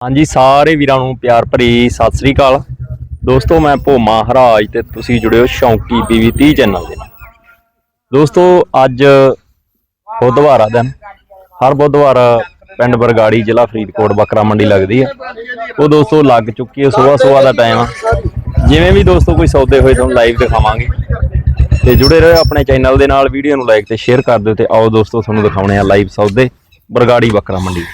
ਹਾਂਜੀ, ਸਾਰੇ ਵੀਰਾਂ ਨੂੰ ਪਿਆਰ ਭਰੀ ਸਤਿ ਸ੍ਰੀ ਅਕਾਲ। ਦੋਸਤੋ, ਮੈਂ ਭੋਮਾ ਹਰਾਜ ਤੇ ਤੁਸੀਂ ਜੁੜਿਓ ਸ਼ੌਂਕੀ ਪੀਵੀ 30 ਚੈਨਲ ਦੇ ਨਾਲ। ਦੋਸਤੋ, ਅੱਜ ਬੁੱਧਵਾਰ ਆ ਦਿਨ। ਹਰ ਬੁੱਧਵਾਰ ਪਿੰਡ ਬਰਗਾੜੀ ਜ਼ਿਲ੍ਹਾ ਫਰੀਦਕੋਟ ਬੱਕਰਾ ਮੰਡੀ ਲੱਗਦੀ ਹੈ ਉਹ ਦੋਸਤੋ, ਲੱਗ ਚੁੱਕੀ ਹੈ ਸਵੇਰ ਸਵੇਰ ਦਾ ਟਾਈਮ ਆ। ਜਿਵੇਂ ਵੀ ਦੋਸਤੋ, ਕੋਈ ਸੌਦੇ ਹੋਏ ਤੁਹਾਨੂੰ ਲਾਈਵ ਦਿਖਾਵਾਂਗੇ। ਤੇ ਜੁੜੇ ਰਹੋ ਆਪਣੇ ਚੈਨਲ ਦੇ ਨਾਲ, ਵੀਡੀਓ ਨੂੰ ਲਾਈਕ ਤੇ ਸ਼ੇਅਰ ਕਰ ਦਿਓ ਤੇ ਆਓ ਦੋਸਤੋ, ਤੁਹਾਨੂੰ ਦਿਖਾਉਣੇ ਆ ਲਾਈਵ ਸੌਦੇ ਬਰਗਾੜੀ ਬੱਕਰਾ ਮੰਡੀ।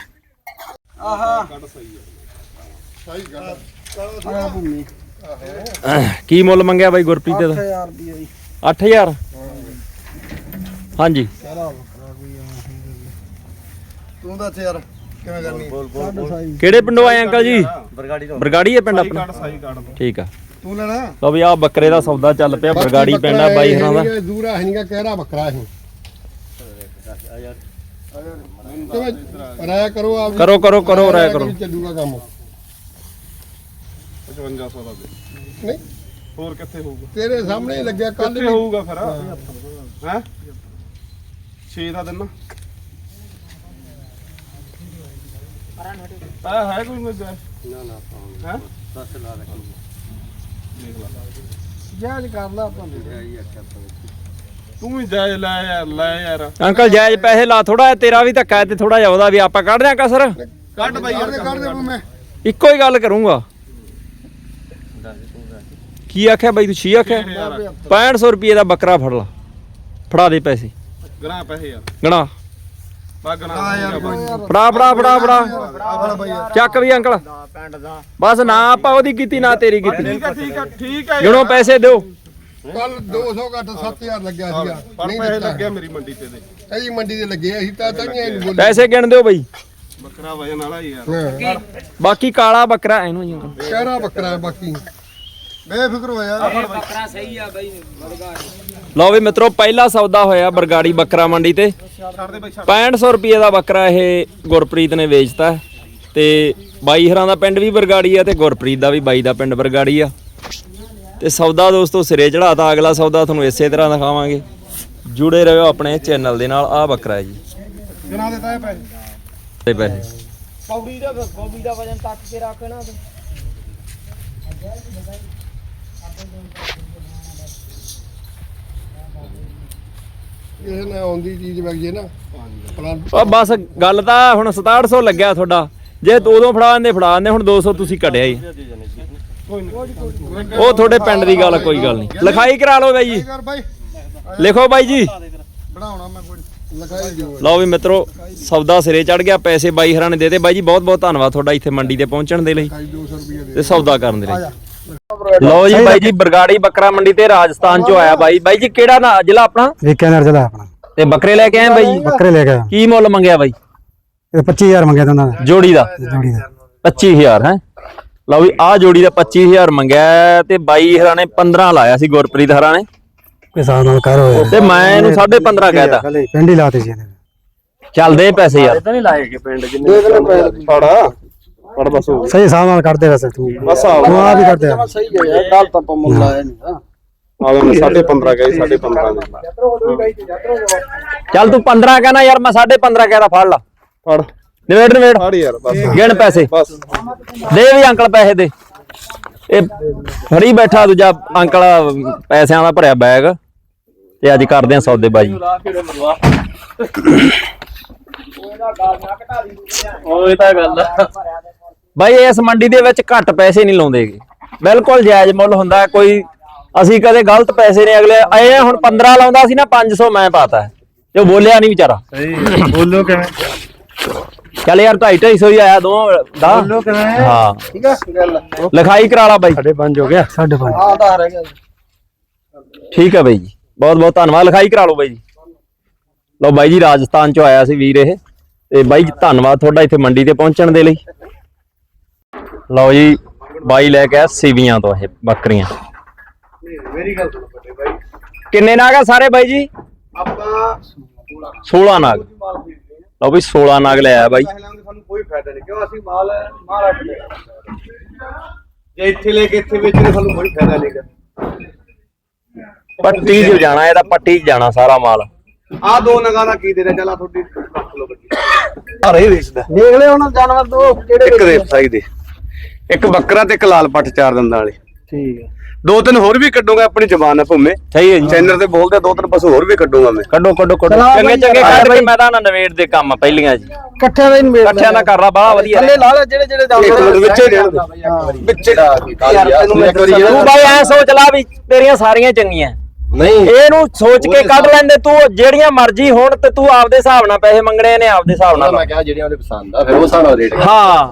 ਕੀ ਮੁੱਲ ਮੰਗਿਆ ਬਾਈ ਗੁਰਪ੍ਰੀਤ ਦਾ? 8000 ਰੁਪਏ ਜੀ। 8000 ਹਾਂਜੀ। ਤੂੰ ਦੱਸ ਯਾਰ ਕਿਵੇਂ ਕਰਨੀ ਸਾਡੇ ਸਾਈ ਕਿਹੜੇ ਪਿੰਡੋਂ ਆਏ ਅੰਕਲ ਜੀ? ਬਰਗਾੜੀ ਹੈ ਪਿੰਡ ਆਪਣਾ? ਠੀਕ ਆ। ਤੂੰ ਲੈਣਾ? ਲਓ ਵੀ ਆ ਬੱਕਰੇ ਦਾ ਸੌਦਾ ਚੱਲ ਪਿਆ ਬਰਗਾੜੀ ਪਿੰਡ ਆ ਬਾਈ ਹਰਾਂ ਦਾ। ਦੂਰਾ ਹਨੀਗਾ ਕਹਿਰਾ ਬੱਕਰਾ ਹੈ ਰਾਇਆ ਕਰੋ ਆਪ ਕਰੋ ਕਰੋ ਕਰੋ ਰਾਇ ਕਰੋ। ਚੱਲੂਗਾ ਕੰਮ। 5500 ਦਾ ਦੇ। ਨਹੀਂ। ਹੋਰ ਕਿੱਥੇ ਹੋਊਗਾ? ਤੇਰੇ ਸਾਹਮਣੇ ਹੀ ਲੱਗਿਆ ਕੱਲ ਕਿੱਥੇ ਹੋਊਗਾ ਫਿਰ? ਹੈ? 6 ਦਾ ਦਿਨ ਆ ਹੈ ਕੋਈ ਮਜ਼ਾ ਨਾ ਨਾ ਹੈ? ਜਾਜ ਕਰ ਲਾ ਆਪਾਂ ਤੂੰ ਵੀ ਜਾਏ ਲੈ ਯਾਰ ਲੈ ਯਾਰ। ਅੰਕਲ ਜਾਇਜ਼ ਪੈਸੇ ਲਾ ਥੋੜਾ ਤੇਰਾ ਵੀ ਧੱਕਾ ਹੈ ਤੇ ਥੋੜਾ ਜਿਹਾ ਉਹਦਾ ਵੀ। ਆਪਾਂ ਕੱਢਦੇ ਆ ਕਸਰ? ਕੱਢ ਬਾਈ ਯਾਰ ਕਰ ਦੇ ਮੈਂ। ਇੱਕੋ ਹੀ ਗੱਲ ਕਰੂੰਗਾ। ਕੀ ਆਖਿਆ ਬਾਈ ਤੂੰ ਛੀ ਆਖਿਆ? 6500 ਰੁਪਏ ਦਾ ਬੱਕਰਾ ਫੜ ਲਾ। ਫੜਾ ਦੇ ਪੈਸੇ। ਗਣਾ ਪੈਸੇ ਯਾਰ। ਗਣਾ ਬਾਗਣਾ ਫੜਾ ਫੜਾ ਫੜਾ ਫੜਾ। ਚੱਕ ਵੀ ਅੰਕਲ। ਬਸ ਨਾ ਆਪਾਂ ਉਹਦੀ ਕੀਤੀ ਨਾ ਤੇਰੀ ਕੀਤੀ। ਠੀਕ ਆ ਠੀਕ ਆ ਠੀਕ ਗਿਣੋ ਪੈਸੇ ਦਿਓ। ਕੱਲ 200 ਘੱਟ 7000 ਲੱਗਿਆ ਸੀਗਾ। ਪਰ ਨਹੀਂ ਪੈਸੇ ਦਿੱਤਾ। ਲੱਗਿਆ ਮੇਰੀ ਮੰਡੀ ਤੇ ਦੇ। ਕਈ ਮੰਡੀ ਦੇ ਲੱਗੇ ਅਸੀਂ ਤਾਂ ਤਾਂ ਨਹੀਂ ਬੋਲੇ। ਪੈਸੇ ਗਿਣ ਦਿਓ ਬਈ। ਬੱਕਰਾ ਵਜਨ ਵਾਲਾ ਹੀ ਯਾਰ ਹਾਂ। ਬਾਕੀ ਕਾਲਾ ਬੱਕਰਾ ਇਹਨੂੰ ਹੀ ਕਹਿਰਾ ਬੱਕਰਾ ਹੈ ਬਾਕੀ। ਬੇਫਿਕਰ ਹੋ ਯਾਰ ਲਓ ਵੀ ਮਿੱਤਰੋ ਪਹਿਲਾ ਸੌਦਾ ਹੋਇਆ ਬਰਗਾੜੀ ਬੱਕਰਾ ਮੰਡੀ ਤੇ। ਛੱਡ ਦੇ ਬਾਈ ਛੱਡ 6500 ਰੁਪਏ ਦਾ ਬੱਕਰਾ ਇਹ ਗੁਰਪ੍ਰੀਤ ਨੇ ਵੇਚਤਾ। ਹੈ ਤੇ ਬਾਈ ਹਰਾਂ ਦਾ ਪਿੰਡ ਵੀ ਬਰਗਾੜੀ ਆ ਤੇ ਗੁਰਪ੍ਰੀਤ ਦਾ ਵੀ ਬਾਈ ਦਾ ਪਿੰਡ ਬਰਗਾੜੀ ਆ। ਤੇ ਸੌਦਾ ਦੋਸਤੋ ਸਿਰੇ ਚੜਾਤਾ ਅਗਲਾ ਸੌਦਾ ਤੁਹਾਨੂੰ ਇਸੇ ਤਰ੍ਹਾਂ ਦਿਖਾਵਾਂਗੇ। ਜੁੜੇ ਰਹੋ ਆਪਣੇ ਚੈਨਲ ਦੇ ਨਾਲ ਆ ਬੱਕਰਾ ਹੈ ਜੀ। ਦਿੱਤਾ ਇਹ ਪੈਸੇ? ਤੇ ਪੈਸੇ। ਪੌੜੀ ਦਾ ਗੋਬੀ ਦਾ ਵਜਨ ਤੱਕ ਕੇ ਰੱਖ ਨਾ ਤੂੰ। ਕਿਸੇ ਨੇ ਆਉਂਦੀ ਚੀਜ਼ ਵਗ ਜੇ ਨਾ। ਪਲਾਨ ਬਸ ਗੱਲ ਤਾਂ ਹੁਣ 6700 ਲੱਗਿਆ ਤੁਹਾਡਾ। ਜੇ ਤੂੰ ਉਦੋਂ ਫੜਾ ਦਿੰਦੇ ਫੜਾ ਦਿੰਦੇ ਹੁਣ 200 ਤੁਸੀਂ ਕੱਢਿਆ ਹੀ ਉਹ ਤੁਹਾਡੇ ਪਿੰਡ ਦੀ ਗੱਲ ਕੋਈ ਗੱਲ ਨਹੀਂ। ਲਿਖਾਈ ਕਰਾ ਲਓ ਬਾਈ ਜੀ। ਕਰ ਬਾਈ ਲਿਖੋ ਬਾਈ ਜੀ। ਬਣਾਉਣਾ ਮੈਂ ਕੋਈ ਲਿਖਾਈ ਦਿਓ ਲਓ ਵੀ ਮਿੱਤਰੋ ਸੌਦਾ ਸਿਰੇ ਚੜ ਗਿਆ ਪੈਸੇ ਬਾਈ ਹਰਾਂ ਨੇ ਦੇਤੇ। ਬਾਈ ਜੀ ਬਹੁਤ ਬਹੁਤ ਧੰਨਵਾਦ ਤੁਹਾਡਾ ਇੱਥੇ ਮੰਡੀ ਤੇ ਪਹੁੰਚਣ ਦੇ ਲਈ ਲਿਖਾਈ 200 ਰੁਪਏ ਦੇ ਤੇ ਸੌਦਾ ਕਰਨ ਦੇ ਲਈ। ਲਓ ਜੀ ਬਾਈ ਜੀ ਬਰਗਾੜੀ ਬੱਕਰਾ ਮੰਡੀ ਤੇ ਰਾਜਸਥਾਨ ਚੋਂ ਆਇਆ ਬਾਈ। ਬਾਈ ਜੀ ਕਿਹੜਾ ਨਾ ਜ਼ਿਲ੍ਹਾ ਆਪਣਾ? ਵੀਕਐਂਡ ਜ਼ਿਲ੍ਹਾ ਆਪਣਾ। ਤੇ ਬੱਕਰੇ ਲੈ ਕੇ ਆਏ ਬਾਈ ਜੀ? ਬੱਕਰੇ ਲੈ ਕੇ ਕੀ ਮੁੱਲ ਮੰਗਿਆ ਬਾਈ? ਇਹ 25000 ਮੰਗਿਆ ਤਾਂ ਉਹਨਾਂ ਨੇ। ਜੋੜੀ ਦਾ? ਜੋੜੀ ਦਾ। 25000 ਹੈ? ਲਓ ਵੀ ਆਹ ਜੋੜੀ ਦਾ 25000 ਮੰਗਿਆ ਤੇ ਬਾਈ ਹਰਾਂ ਨੇ 15 ਲਾਇਆ ਸੀ ਗੁਰਪ੍ਰੀਤ ਹਰਾਂ ਨੇ। ਹਿਸਾਬ ਨਾਲ ਕਰ ਹੋਇਆ। ਤੇ ਮੈਂ ਇਹਨੂੰ 15.5 ਕਹਿਤਾ। ਪਿੰਡ ਹੀ ਲਾਤੇ ਸੀ ਇਹਨੇ। ਚੱਲਦੇ ਪੈਸੇ ਯਾਰ। ਫੜਾ ਫੜ ਬਸ ਹੋ ਸਹੀ ਹਿਸਾਬ ਨਾਲ ਕਰਦੇ ਵੈਸੇ ਤੂੰ। ਬਸ ਆ ਤੂੰ ਆ ਵੀ ਕਰਦੇ ਆ। ਸਹੀ ਹੈ ਯਾਰ ਗੱਲ ਤਾਂ ਆਪਾਂ ਮੁੱਲ ਆਇਆ ਨਹੀਂ ਹਾਂ ਆ ਗਏ 15.5 ਗਏ 15.5 ਦੇ ਚੱਲ ਤੂੰ 15 ਕਹਿਣਾ ਯਾਰ ਮੈਂ 15.5 ਕਹਿਦਾ ਫੜ ਲਾ। ਫੜ। ਨਿਬੇੜ ਨਿਬੇੜ। ਫੜ ਯਾਰ ਬਸ। ਗਿਣ ਪੈਸੇ। ਬਸ। ਦੇ ਵੀ ਅੰਕਲ ਪੈਸੇ ਦੇ। ਇਹ ਫੜੀ ਬੈਠਾ ਦੂਜਾ ਅੰਕਲ ਪੈਸਿਆਂ ਦਾ ਭਰਿਆ ਬੈਗ। ਤੇ ਅੱਜ ਕਰਦੇ ਆ ਸੌਦੇ ਬਾਜੀ। ਉਹ ਤਾਂ ਗੱਲ ਬਾਈ ਇਸ ਮੰਡੀ ਦੇ ਵਿੱਚ ਘੱਟ ਪੈਸੇ ਨਹੀਂ ਲਾਉਂਦੇਗੇ ਬਿਲਕੁਲ ਜਾਇਜ਼ ਮੁੱਲ ਹੁੰਦਾ। ਕੋਈ ਅਸੀਂ ਕਦੇ ਗਲਤ ਪੈਸੇ ਨਹੀਂ ਅਗਲੇ ਆਏ ਆ ਹੁਣ 15 ਲਾਉਂਦਾ ਸੀ ਨਾ 500 ਮੈਂ ਪਾਤਾ। ਉਹ ਬੋਲਿਆ ਨਹੀਂ ਵਿਚਾਰਾ। ਬੋਲੋ ਕਿਵੇਂ? ਚੱਲ ਯਾਰ 2.5 250 ਹੀ ਆਇਆ ਦੋਵਾਂ ਦਾ। ਬੋਲੋ ਹਾਂ। ਠੀਕ ਆ? ਗੱਲ ਲਿਖਾਈ ਕਰਾ ਲਾ ਬਾਈ। ਸਾਡੇ ਪੰਜ ਹੋ ਗਿਆ। ਸਾਡੇ ਪੰਜ। ਆ ਦਾ ਰਹਿ ਗਿਆ ਠੀਕ ਹੈ ਬਾਈ ਜੀ। ਬਹੁਤ ਬਹੁਤ ਧੰਨਵਾਦ। ਲਿਖਾਈ ਕਰਾ ਲਓ ਬਾਈ ਜੀ। ਲਓ ਬਾਈ ਜੀ ਰਾਜਸਥਾਨ ਚੋਂ ਆਇਆ ਸੀ ਵੀਰ ਇਹ। ਤੇ ਬਾਈ ਜੀ ਧੰਨਵਾਦ ਤੁਹਾਡਾ ਇੱਥੇ ਮੰਡੀ ਤੇ ਪਹੁੰਚਣ ਦੇ ਲਈ। ਲਓ ਜੀ ਬਾਈ ਲੈ ਕੇ ਆਇਆ ਸਿਵੀਆਂ ਤੋਂ ਇਹ ਬੱਕਰੀਆਂ। ਮੇਰੀ ਗੱਲ ਸੁਣੋ ਵੱਡੇ ਬਾਈ। ਕਿੰਨੇ ਨਾਗ ਆ ਸਾਰੇ ਬਾਈ ਜੀ? ਆਪਾਂ 16 ਨਾਗ। ਲਓ ਵੀ 16 ਨਾਗ ਲੈ ਆਇਆ ਬਾਈ। ਲਾਂਗੇ ਸਾਨੂੰ ਕੋਈ ਫਾਇਦਾ ਨਹੀਂ ਕਿਉਂ ਅਸੀਂ ਮਾਲ ਮਹਾਰਾਜ ਦੇ ਜੇ ਇੱਥੇ ਲੈ ਕੇ ਇੱਥੇ ਵੇਚਣੇ ਸਾਨੂੰ ਕੋਈ ਫਾਇਦਾ ਨਹੀਂਗਾ ਪੱਟੀ 'ਚ ਜਾਣਾ ਇਹਦਾ ਪੱਟੀ 'ਚ ਜਾਣਾ ਸਾਰਾ ਮਾਲ। ਆ ਦੋ ਨਗਾਂ ਦਾ ਕੀ ਦੇ ਰਿਹਾ ਚੱਲ ਤੁਹਾਡੀ ਰੱਖ ਲਓ ਵੇਚਦਾ। ਦੇਖ ਲੈ ਹੁਣ ਜਾਨਵਰ ਦੋ ਕਿਹੜੇ ਇੱਕ ਦੇ ਸਾਈ ਦੇ। ਇੱਕ ਬੱਕਰਾ ਤੇ ਇੱਕ ਲਾਲ ਪੱਠ ਚਾਰ ਦੰਦਾਂ ਵਾਲੇ। ਠੀਕ ਹੈ ਦੋ ਤਿੰਨ ਹੋਰ ਵੀ ਕੱਢੂਗਾ ਆਪਣੀ ਜ਼ਬਾਨ ਆ ਭੁੰਮੇ। ਸਹੀ ਹੈ ਜੀ। ਚੈਨਲ ਤੇ ਬੋਲਦੇ ਦੋ ਤਿੰਨ ਪਸ਼ੂ ਹੋਰ ਵੀ ਕੱਢੂਗਾ ਮੈਂ। ਕੱਢੋ ਕੱਢੋ ਕੱਢੋ। ਚਲਾ ਚੰਗੇ ਬਾਈ, ਚੰਗੇ ਚਲਾ ਕੱਢ ਬਾਈ। ਬਈ। ਮੈਂ ਤਾਂ ਨਾ ਨਵੇੜ ਦੇ ਕੰਮ ਆ ਪਹਿਲੀਆਂ ਜੀ। ਇਕੱਠਿਆਂ ਦਾ ਹੀ ਮੇਲ ਇਕੱਠਿਆਂ ਦਾ ਕਰ ਲਾ ਬੜਾ ਵਧੀਆ ਥੱਲੇ ਲਾ ਲੈ ਜਿਹੜੇ ਜਿਹੜੇ ਇੱਕ ਮਿੰਟ ਜਾਨਵਰ ਵਿੱਚੇ ਦੇਣ ਦੇ। ਵਿੱਚੇ ਯਾਰ ਤੈਨੂੰ ਮੈਂ ਤੂੰ ਬਾਈ ਐ ਸੋਚ ਲਾ ਵੀ ਤੇਰੀਆਂ ਸਾਰੀਆਂ ਚੰਗੀਆਂ। ਨਹੀਂ। ਇਹਨੂੰ ਸੋਚ ਕੇ ਕੱਢ ਲੈਂਦੇ ਤੂੰ ਜਿਹੜੀਆਂ ਮਰਜ਼ੀ ਹੋਣ ਤੇ ਤੂੰ ਆਪਦੇ ਹਿਸਾਬ ਨਾਲ ਪੈਸੇ ਮੰਗਣੇ ਨੇ ਆਪਦੇ ਹਿਸਾਬ ਨਾਲ ਮੈਂ ਕਿਹਾ ਜਿਹੜੀਆਂ ਉਹਦੇ ਪਸੰਦ ਆ ਫਿਰ ਉਹ ਹਿਸਾਬ ਨਾਲ ਰੇਟ ਹਾਂ।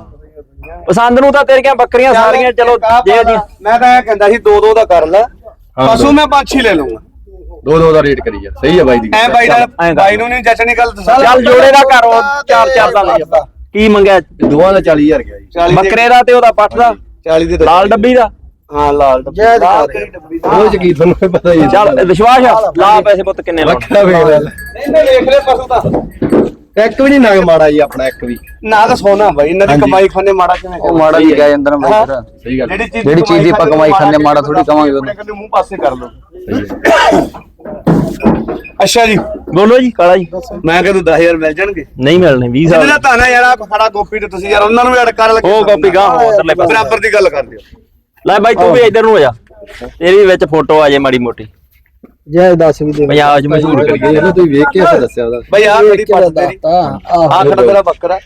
ਪਸੰਦ ਨੂੰ ਤਾਂ ਤੇਰੀਆਂ ਬੱਕਰੀਆਂ ਸਾਰੀਆਂ ਚਲੋ ਜੇ ਜੀ ਮੈਂ ਤਾਂ ਇਹ ਕਹਿੰਦਾ ਸੀ ਦੋ ਦੋ ਦਾ ਕਰ ਲੈ। ਪਸ਼ੂ ਮੈਂ ਪੰਜ ਛੇ ਲੈ ਲਊਂਗਾ। ਦੋ ਦੋ ਦਾ ਰੇਟ ਕਰੀ ਯਾਰ ਸਹੀ ਆ ਬਾਈ ਦੀ। ਐ ਬਾਈ ਦਾ। ਬਾਈ ਨੂੰ ਨਹੀਂ ਜੱਚਣੀ ਗੱਲ ਦੱਸਾਂ ਚੱਲ ਜੋੜੇ ਦਾ ਕਰ ਉਹ ਚਾਰ ਚਾਰ ਦਾ ਲੈ ਕੀ ਮੰਗਿਆ? ਦੋਵਾਂ ਦਾ 40000 ਗਿਆ ਜੀ। 40 ਦੇ ਬੱਕਰੇ ਦਾ ਤੇ ਉਹਦਾ ਪੱਠ ਦਾ? 40 ਦੇ ਲਾਲ ਡੱਬੀ ਦਾ? ਹਾਂ ਲਾਲ ਡੱਬੀ। ਲਾਲ ਡੱਬੀ ਉਹ ਚ ਕੀ ਤੁਹਾਨੂੰ ਪਤਾ ਹੀ ਹੈ ਚੱਲ ਵਿਸ਼ਵਾਸ ਆ। ਲਾ ਪੈਸੇ ਪੁੱਤ ਕਿੰਨੇ ਵੱਖਰਾ ਵੇਖ ਲੈ। ਨਹੀਂ ਨਹੀਂ ਵੇਖ ਲੈ ਪਸ਼ੂ ਤਾਂ ਇੱਕ ਵੀ ਨਹੀਂ ਨਗ ਮਾੜਾ ਜੀ ਆਪਣਾ ਇੱਕ ਵੀ। ਨਾ ਤਾਂ ਸੋਨਾ ਬਾਈ ਇਹਨਾਂ ਦੀ ਕਮਾਈ ਖਾਨੇ ਮਾੜਾ ਕਿਵੇਂ ਉਹ ਮਾੜਾ ਹੀ ਗਿਆ ਅੰਦਰ ਮੈਂ ਹਾਂ। ਫਿਰ ਸਹੀ ਗੱਲ। ਹੈ। ਜਿਹੜੀ ਚੀਜ਼ ਦੀ ਆਪਾਂ ਕਮਾਈ ਖਾਂਦੇ ਮਾੜਾ ਥੋੜ੍ਹੀ ਕਵਾਂਗੇ ਉਹਨੂੰ। ਆਪਣੇ ਕੰਨੇ ਮੂੰਹ ਪਾਸੇ ਕਰ ਲਓ। ਸਹੀ ਹੈ ਅੱਛਾ ਜੀ। ਬੋਲੋ ਜੀ ਕਾਲਾ ਜੀ। ਮੈਂ ਕਿਹਾ ਤੂੰ 10000 ਮਿਲ ਜਾਣਗੇ? ਨਹੀਂ ਮਿਲਣੇ 20 ਇਹਦੇ ਸਾਲ ਤਾਂ ਨਾ ਯਾਰ ਆ ਖੜਾ ਗੋਪੀ ਤੇ ਤੁਸੀਂ ਯਾਰ ਉਹਨਾਂ ਨੂੰ ਵੀ ਅੜਕਾ ਲੱਗੇ ਉਹ ਕਾਪੀ ਗਾਂ ਉਧਰਲੇ ਪਾਸੇ। ਬਰਾਬਰ ਦੀ ਗੱਲ ਕਰ ਦਿਓ। ਲੈ ਬਾਈ ਤੂੰ ਵੀ ਇੱਧਰ ਨੂੰ ਹੋ ਜਾ। ਤੇਰੀ ਵਿੱਚ ਫੋਟੋ ਆ ਜੇ ਮਾੜੀ ਮੋਟੀ। ਜੈ ਦੱਸ ਵੀ ਦੇ ਪੰਜਾਬ 'ਚ ਮਸ਼ਹੂਰ ਕਰੀਏ। ਇਹਨੂੰ ਤੁਸੀਂ ਵੇਖ ਕੇ ਅਸੀਂ ਦੱਸਿਆ ਉਹਦਾ। ਬਈ ਆ ਕਿਹੜੀ ਪੱਟ ਤੇਰੀ? ਆਹ ਖੜਾ ਤੇਰਾ ਬੱਕਰਾ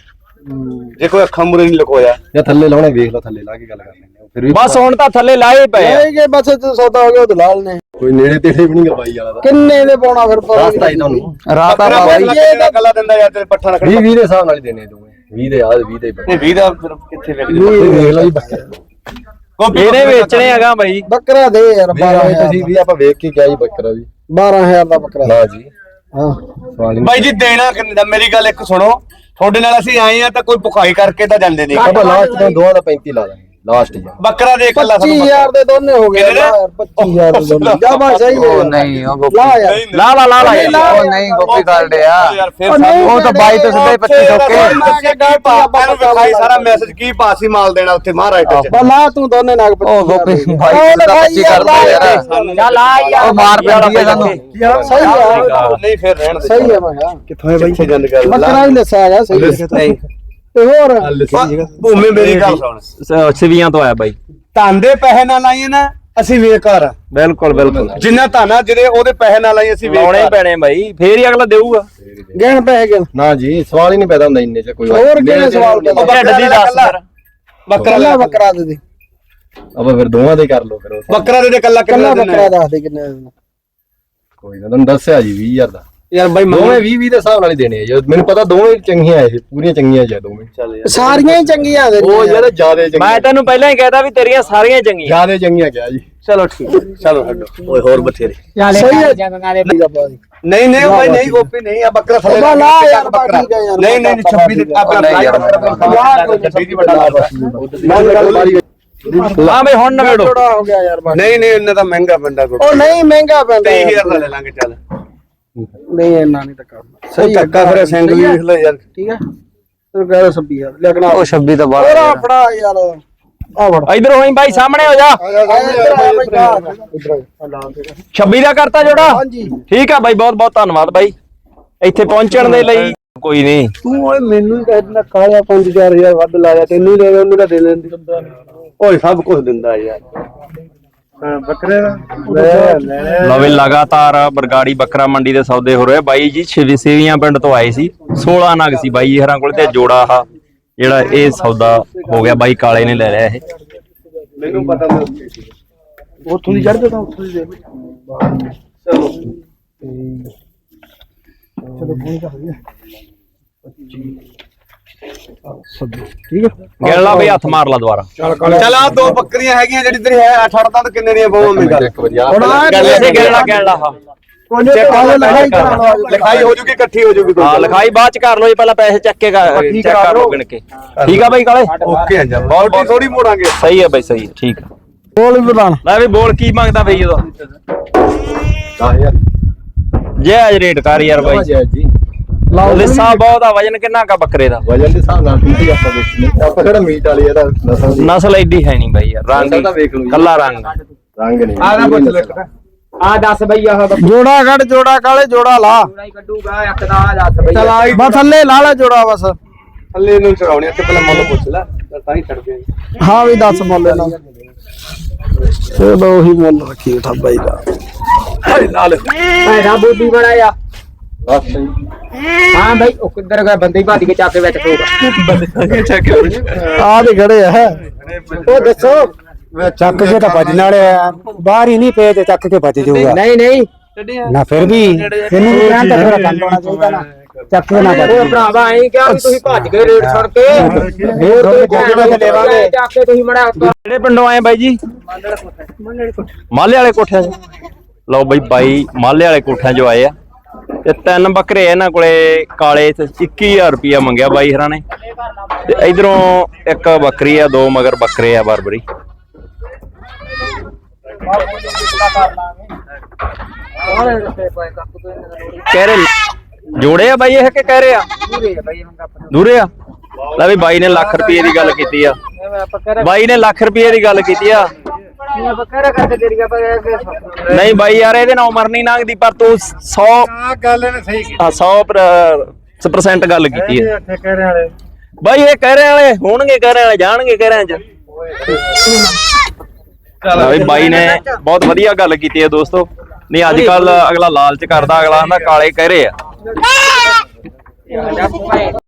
ਜੇ ਕੋਈ ਅੱਖਾਂ ਮੁਰੇ ਨਹੀਂ ਲਕੋਇਆ। ਜਾਂ ਥੱਲੇ ਲਾਉਣੇ ਵੇਖ ਲਓ ਥੱਲੇ ਲਾ ਕੇ ਗੱਲ ਕਰ ਲੈਂਦੇ ਹਾਂ ਫਿਰ ਵੀ ਬਸ ਹੁਣ ਤਾਂ ਥੱਲੇ ਲਾਏ ਪਏ ਆ। ਇਹ ਕਿ ਬਸ ਤੇ ਸੌਦਾ ਹੋ ਗਿਆ ਉਹ ਦਲਾਲ ਨੇ। ਕੋਈ ਨੇੜੇ ਤੇੜੇ ਵੀ ਨਹੀਂ ਬਾਈ ਵਾਲਾ ਦਾ ਕਿੰਨੇ ਦੇ ਪਾਉਣਾ ਫਿਰ। ਰਸਤਾ ਹੀ ਤੁਹਾਨੂੰ ਰਾਤ ਆ ਬਾਈ। ਲੱਗੇ ਕੱਲਾ ਦਿੰਦਾ ਯਾਰ ਤੇਰੇ ਪੱਠਾ ਰੱਖਣਾ 20 20 ਦੇ ਹਿਸਾਬ ਨਾਲ ਹੀ ਦੇਣੇ ਦੋਵੇਂ। 20 ਦੇ ਆ 20 ਦੇ ਨਹੀਂ 20 ਦਾ ਫਿਰ ਕਿੱਥੇ ਵੇਖ ਤੁਸੀਂ ਵੇਖ ਲਓ ਜੀ ਬੱਕਰਾ। ਗੋਪੀ ਇਹਨੇ ਵੇਚਣੇ ਹੈਗਾ ਬਾਈ। ਬੱਕਰਾ ਦੇ ਯਾਰ ਵੀ ਆਏ 12000 ਤੁਸੀਂ ਵੀ ਆਪਾਂ ਵੇਖ ਕੇ ਕਿਹਾ ਜੀ ਬੱਕਰਾ ਵੀ। 12000 ਦਾ ਬੱਕਰਾ। ਨਾ ਜੀ। ਹਾਂ। ਬਾਈ ਜੀ ਦੇਣਾ ਕਿੰਨੇ ਦਾ? ਮੇਰੀ ਗੱਲ ਇੱਕ ਸੁਣੋ। ਤੁਹਾਡੇ ਨਾਲ ਅਸੀਂ ਆਏ ਆ ਤਾਂ ਕੋਈ ਭੁਖਾਈ ਕਰਕੇ ਤਾਂ ਜਾਂਦੇ ਨਹੀਂ। ਆਪਾਂ ਲਾਸਟ ਤੋਂ ਦੋਵਾਂ ਦਾ 35 ਲਾ ਦਾਂਗੇ। ਲਾਸਟ ਹੀ ਬੱਕਰਾ ਦੇ ਕੱਲਾ 25000 ਦੇ ਦੋਨੇ ਹੋ ਗਏ। ਕਿਹੜੇ? ਯਾਰ 25000 ਦੇ ਦੋਨੇ। ਜਾ ਬਾ ਸਹੀ ਹੈ। ਉਹ ਨਹੀਂ ਉਹ ਗੋਪੀ ਲਾ ਯਾਰ। ਲਾ ਲਾ ਲਾ ਲਾ। ਯਾਰ। ਉਹ ਨਹੀਂ ਗੋਪੀ ਗੱਲ ਯਾਰ ਫਿਰ ਉਹ ਨਹੀਂ, ਉਹ ਤਾਂ ਬਾਈ ਤੋਂ ਸਿੱਧਾ ਹੀ 25 ਠੋਕੇ ਵਿਖਾਈ ਸਾਰਾ ਮੈਸੇਜ ਕੀ ਪਾਸੀ ਮਾਲ ਦੇਣਾ ਉੱਥੇ ਮਹਾਰਾਜ ਚ ਬਾ ਲਾ ਤੂੰ ਦੋਨੇ ਨਾਗ ਉਹ ਗੋਪੀ ਬਾਈ ਤੋਂ ਤਾਂ 25 ਕਰਦੇ ਯਾਰ। ਚੱਲ ਆ ਯਾਰ। ਉਹ ਮਾਰ ਪੈਂਦੀ ਹੈ ਸਾਨੂੰ। ਸਹੀ ਹੈ ਨਹੀਂ ਫਿਰ ਰਹਿਣ ਦੇ ਸਹੀ ਹੈ ਮੈਂ ਕਿਹਾ ਕਿੱਥੋਂ ਹੈ ਬਾਈ? ਕਿੱਥੇ ਜੰਦ ਕਰ ਬੱਕਰਾ ਹੀ ਲੱਸਾ ਹੈਗਾ ਸਹੀ ਹੈ। ਨਹੀਂ। ਤੇ ਹੋਰ? ਭੂਮੇ ਮੇਰੀ ਗੱਲ ਸੁਣ। ਸ- ਸਿਵੀਆਂ ਤੋਂ ਆਇਆ ਬਾਈ। ਧਨ ਦੇ ਪੈਸੇ ਨਾਲ ਲਾਈਏ ਨਾ ਅਸੀਂ ਵੇਕਾਰ ਆ। ਬਿਲਕੁਲ ਬਿਲਕੁਲ। ਜਿੰਨਾ ਧਾਨਾ ਜਿਹੜੇ ਉਹਦੇ ਪੈਸੇ ਨਾਲ ਲਾਈ ਅਸੀਂ ਲਾਉਣੇ ਵੇਕਾਰ ਪੈਣੇ ਬਾਈ। ਫੇਰ ਹੀ ਅਗਲਾ ਦੇਊਗਾ। ਗਿਣ ਪੈਸੇ ਗਿਣ ਨਾ ਜੀ ਸਵਾਲ ਹੀ ਨਹੀਂ ਪੈਦਾ ਹੁੰਦਾ ਇੰਨੇ ਚ ਕੋਈ। ਹੋਰ ਕਿਹਨੇ ਸਵਾਲ ਢਿੱਡ ਦੀ ਦੱਸ ਫਿਰ। ਬੱਕਰਾ ਕੱਲਾ ਲੈ ਬੱਕਰਾ ਦੇ ਦੇ। ਆਪਾਂ ਫਿਰ ਦੋਵਾਂ ਦੇ ਕਰ ਲਓ ਫਿਰ। ਉਹ ਬੱਕਰਾ ਦੇ ਦੇ ਕੱਲਾ ਕੱਲਾ ਕਿੰਨਾ ਬੱਕਰਾ ਦੇਣਾ ਦੱਸ ਦੇ ਕਿੰਨੇ ਦਾ। ਕੋਈ ਨਾ ਤੁਹਾਨੂੰ ਦੱਸਿਆ ਜੀ 20000 ਦਾ। ਯਾਰ ਬਾਈ ਦੋਵੇਂ 20 20 ਦੇ ਹਿਸਾਬ ਨਾਲ ਹੀ ਦੇਣੇ ਆ ਜੀ ਮੈਨੂੰ ਪਤਾ ਦੋਵੇਂ ਚੰਗੀਆਂ ਇਹ ਪੂਰੀਆਂ ਚੰਗੀਆਂ ਜੀ ਦੋਵੇਂ। ਚੱਲ ਯਾਰ। ਸਾਰੀਆਂ ਹੀ ਚੰਗੀਆਂ ਦੇ ਉਹ ਯਾਰ ਜਿਆਦੇ ਮੈਂ ਚੰਗੀਆਂ ਤੈਨੂੰ ਪਹਿਲਾਂ ਹੀ ਕਹਿਤਾ ਵੀ ਤੇਰੀਆਂ ਸਾਰੀਆਂ ਚੰਗੀਆਂ। ਜਿਆਦੇ ਚੰਗੀਆਂ ਕਿਹਾ ਜੀ। ਚਲੋ ਠੀਕ। ਹੈ, ਚਲੋ ਛੱਡੋ। ਓਏ ਹੋਰ ਬਥੇਰੇ। ਸਹੀ ਹੈ। ਬਾਈ ਨਹੀਂ ਨਹੀਂ ਬਾਈ ਨਹੀਂ ਗੋਪੀ ਨਹੀਂ ਆ ਬੱਕਰਾ ਥੱਲੇ ਉਹਦਾ ਲਾ ਲੱਗ ਯਾਰ, ਬੱਕਰਾ। ਠੀਕ ਹੈ ਯਾਰ, ਨਹੀਂ ਨਹੀਂ 26 ਦੇ ਆਪਣਾ ਨਹੀਂ ਯਾਰ, ਛੱਬੀ ਦੀ ਵੱਡਾ ਲਾ ਹਾਂ ਬਈ ਹੁਣ ਨਵੇੜੋ ਥੋੜਾ ਹੋ ਗਿਆ ਯਾਰ ਬਸ। ਨਹੀਂ ਨਹੀਂ ਇਹਨਾਂ ਦਾ ਮਹਿੰਗਾ ਬੰਦਾ ਕੋਈ ਉਹ ਨਹੀਂ ਮਹਿੰਗਾ ਪੈਂਦਾ ਯਾਰ। 23000 ਦਾ ਲੈ ਲਾਂਗੇ ਚੱਲ। ਨਹੀਂ ਇੰਨਾ ਨਹੀਂ ਤਾਂ ਕਰਨਾ ਸਹੀ ਧੱਕਾ ਫਿਰ ਸਿੰਘ ਵੀ ਵੇਖ ਲੈ ਯਾਰ। ਠੀਕ ਹੈ ਤੂੰ ਕਹਿ ਰਿਹਾ ਸੱਬੀ ਯਾਰ ਲੱਗਣਾ ਉਹ 26 ਤਾਂ ਹੋਰ ਬਾਹਰ ਆਪਣਾ ਯਾਰ। ਆ ਵੜ ਇਧਰ ਹੋਈ ਬਾਈ ਸਾਹਮਣੇ ਹੋ ਜਾ। ਇੱਧਰ ਆ ਬਈ ਆ ਇੱਧਰ ਆ ਲਾ ਦੇ 26 ਦਾ ਕਰਤਾ ਜੋੜਾ। ਹਾਂਜੀ। ਠੀਕ ਆ ਬਾਈ ਬਹੁਤ ਬਹੁਤ ਧੰਨਵਾਦ ਬਾਈ। ਇੱਥੇ ਪਹੁੰਚਣ ਦੇ ਲਈ ਕੋਈ ਨਹੀਂ। ਤੂੰ ਓਏ ਮੈਨੂੰ ਹੀ ਕਹਿੰਦਾ ਕਾਲਿਆ 5-4000 ਵੱਧ ਲਾਇਆ ਤੈਨੂੰ ਹੀ ਦੇ ਦੇ ਉਹਨੂੰ ਤਾਂ ਦੇ ਲੈਂਦੀ ਓਏ ਸਭ ਕੁਝ ਦਿੰਦਾ ਯਾਰ। ਬੱਕਰੇ ਦਾ? ਲਵੇ ਲਗਾਤਾਰ ਬਰਗਾੜੀ ਬੱਕਰਾ ਮੰਡੀ ਦੇ ਸੌਦੇ ਹੋ ਰਹੇ। ਬਾਈ ਜੀ ਛਿਵੀ ਸੇਵੀਆਂ ਪਿੰਡ ਤੋਂ ਆਏ ਸੀ। 16 ਨਗ ਸੀ ਬਾਈ ਜੀ ਹਰਾਂ ਕੋਲ ਤੇ ਜੋੜਾ ਆ ਜਿਹੜਾ ਇਹ ਸੌਦਾ ਹੋ ਗਿਆ। ਬਾਈ ਕਾਲੇ ਨੇ ਲੈ ਲਿਆ ਇਹ। ਮੈਨੂੰ ਪਤਾ ਮੈਂ ਉੱਥੋਂ ਦੀ ਚੜ ਜਾ ਉੱਥੋਂ ਦੀ ਦੇ। ਚਲੋ। ਚਲੋ ਕੋਈ ਤਾਂ ਹੋਈ ਠੀਕ ਹੈ ਗਿਣ ਲਾ ਬਈ ਹੱਥ ਮਾਰ ਲਾ ਦੁਬਾਰਾ। ਚੱਲ ਆ ਦੋ ਬੱਕਰੀਆਂ ਹੈਗੀਆਂ ਜਿਹੜੀ ਤੇਰੀ ਹੈ 8 8 ਤਾਂ ਕਿੰਨੇ ਦੀਆਂ ਬੋਵਾਂ ਮੈਂ ਗੱਲ। ਆ ਗਿਣ ਲਾ। ਗਿਣ ਲਾ ਹਾਂ ਕੋਈ ਨਹੀਂ ਕਾਲੇ ਲਗਾਈ ਕਰਾ ਲਿਖਾਈ ਹੋ ਜੂਗੀ ਇਕੱਠੀ ਹੋ ਜੂਗੀ ਹਾਂ ਲਿਖਾਈ ਬਾਅਦ ਚ ਕਰ ਲਓ ਜੀ ਪਹਿਲਾਂ ਪੈਸੇ ਚੱਕ ਕੇ ਚੈੱਕ ਕਰ ਲਓ ਗਿਣ ਕੇ ਠੀਕ ਆ ਬਾਈ ਕਾਲੇ? ਓਕੇ ਅੰਜਾ ਬਾਲਟੀ ਥੋੜੀ ਮੋੜਾਂਗੇ। ਸਹੀ ਆ ਬਾਈ ਸਹੀ ਆ। ਠੀਕ ਆ। ਬੋਲ ਵੀ ਬਣਾ। ਲੈ ਵੀ ਬੋਲ ਕੀ ਮੰਗਦਾ ਬਈ ਉਹਦਾ 10000 ਜਾਇਜ਼ ਰੇਟ ਕਰ ਯਾਰ ਬਾਈ। ਜੀ। ਲਿੱਸਾ ਬਹੁਤ ਆ ਵਜਨ ਕਿੰਨਾ ਕਾ ਬੱਕਰੇ ਦਾ? ਵਜਨ ਦੇ ਹਿਸਾਬ ਨਾਲ ਤੁਸੀਂ ਆਪਾਂ ਦੇਖੀਏ। ਆਪਾਂ ਕਿਹੜਾ ਮੀਟ ਵਾਲੀ ਇਹਦਾ? ਨਸਲ ਦੀ। ਨਸਲ ਐਡੀ ਹੈ ਨਹੀਂ ਬਾਈ ਯਾਰ ਰੰਗ ਨਸਲ ਤਾਂ ਵੇਖ ਲਓ ਜੀ। ਕੱਲਾ ਰੰਗ। ਰੰਗ ਨਹੀਂ। ਆ ਨਾ ਪੁੱਛ ਲੈ ਆ ਦੱਸ ਬਈ ਆਹ ਬੱਕਰਾ। ਜੋੜਾ ਕੱਢ ਜੋੜਾ ਕਾਲੇ ਜੋੜਾ ਲਾ। ਹੀ ਕੱਢੂਗਾ ਇੱਕ ਦਾ ਆਹ ਦੱਸ ਬਈ। ਚਲ ਆਈ ਬਸ ਥੱਲੇ ਲਾ ਲੈ ਜੋੜਾ ਬਸ। ਥੱਲੇ ਨੂੰ ਚੜਾਉਣੇ ਤੇ ਪਹਿਲਾਂ ਮੁੱਲ ਪੁੱਛ ਲੈ ਤਾਂ ਹੀ ਛੱਡਦੇ ਹਾਂ ਵੀ ਦੱਸ ਮੁੱਲ ਨਾ ਚਲੋ ਉਹੀ ਮੁੱਲ ਰੱਖੀ ਉਠਾ ਬਾਈ ਦਾ। ਪੈਸਾ ਬੋਲੀ ਬਣਾਇਆ ਹਾਂ ਬਈ ਉਹ ਕਿੱਧਰ ਗਿਆ? ਬੰਦੇ ਹੀ ਭੱਜ ਕੇ ਚੱਕ ਕੇ ਵਿੱਚ ਖੋਗਾ ਆ ਤੇ ਖੜੇ ਆ। ਉਹ ਦੱਸੋ। ਚੱਕ ਕੇ ਤਾਂ ਭੱਜਣ ਵਾਲੇ ਆ। ਬਾਹਰ ਹੀ ਨਹੀਂ ਪਏ ਤੇ ਚੱਕ ਕੇ ਭੱਜ ਜਾਊਗਾ। ਨਹੀਂ ਨਹੀਂ। ਨਾ ਫਿਰ ਵੀ ਇਹਨੂੰ ਵੀ ਤਾਂ ਥੋੜਾ ਕੰਮ ਹੋਣਾ ਚਾਹੀਦਾ ਨਾ। ਚੱਕ ਕੇ ਨਾ ਭੱਜ ਉਹ ਭਰਾਵਾ ਐਂ ਕਿਹਾ ਵੀ ਤੁਸੀਂ ਭੱਜ ਗਏ ਰੇਡ ਛੱਡ ਕੇ। ਰੇਟ ਥੋੜ੍ਹੇ ਜਿਹੇ ਤੇ ਲੈਵਾਂਗੇ। ਚੱਕ ਕੇ ਤੁਸੀਂ ਮੜਾ ਕਿਹੜੇ ਪਿੰਡੋਂ ਆਏ ਬਾਈ ਜੀ? ਮਾਲੇ ਵਾਲੇ ਕੋਠਿਆਂ 'ਚ। ਲਓ ਬਾਈ ਬਾਈ ਮਾਲੇ ਵਾਲੇ ਕੋਠਿਆਂ 'ਚੋਂ ਆਏ ਆ। ਤੇ ਤਿੰਨ ਬੱਕਰੇ ਇਹਨਾਂ ਕੋਲੇ ਕਾਲੇ ਤੇ 21000 ਰੁਪਿਆ ਮੰਗਿਆ ਬਾਈ ਹਰਾਂ ਨੇ। ਤੇ ਇਧਰੋਂ ਇੱਕ ਬੱਕਰੀ ਆ, ਦੋ ਮਗਰ ਬੱਕਰੇ ਆ ਬਰਬਰੀ। ਕਹਿ ਰਹੇ ਜੋੜੇ ਆ ਬਾਈ ਇਹ ਕਿ ਕਹਿ ਰਹੇ ਆ? ਦੂਰੇ ਆ। ਲੈ ਵੀ ਬਾਈ ਨੇ ਲੱਖ ਰੁਪਏ ਦੀ ਗੱਲ ਕੀਤੀ ਆ। ਬਾਈ ਨੇ ਲੱਖ ਰੁਪਏ ਦੀ ਗੱਲ ਕੀਤੀ ਆ। ਬੱਕਰਾ ਕਰਕੇ ਤੇਰੀ ਪਰ ਨਹੀਂ ਬਾਈ ਯਾਰ ਇਹਦੇ ਨਾਲ ਉਮਰ ਨਹੀਂ ਲੰਘਦੀ ਪਰ ਤੂੰ 100 ਆ ਗੱਲ ਨੇ ਸਹੀ ਹਾਂ 100 ਪਰਸੈਂਟ ਗੱਲ ਕੀਤੀ ਹੈ। ਇੱਥੇ ਕਹਿ ਰਹੇ ਵਾਲੇ। ਬਾਈ ਇਹ ਕਹਿ ਰਹੇ ਵਾਲੇ ਹੋਣਗੇ ਕਹਿ ਰਹੇ ਵਾਲੇ ਜਾਣਗੇ ਕਹਿ ਰਹੇ ਚ ਬਾਈ ਬਾਈ ਨੇ ਬਹੁਤ ਵਧੀਆ ਗੱਲ ਕੀਤੀ ਹੈ ਦੋਸਤੋ। ਨਹੀਂ ਅੱਜ ਕੱਲ ਅਗਲਾ ਲਾਲਚ ਕਰਦਾ ਅਗਲਾ ਕਹਿੰਦਾ ਕਾਲੇ ਕਹਿ ਰਹੇ ਆ।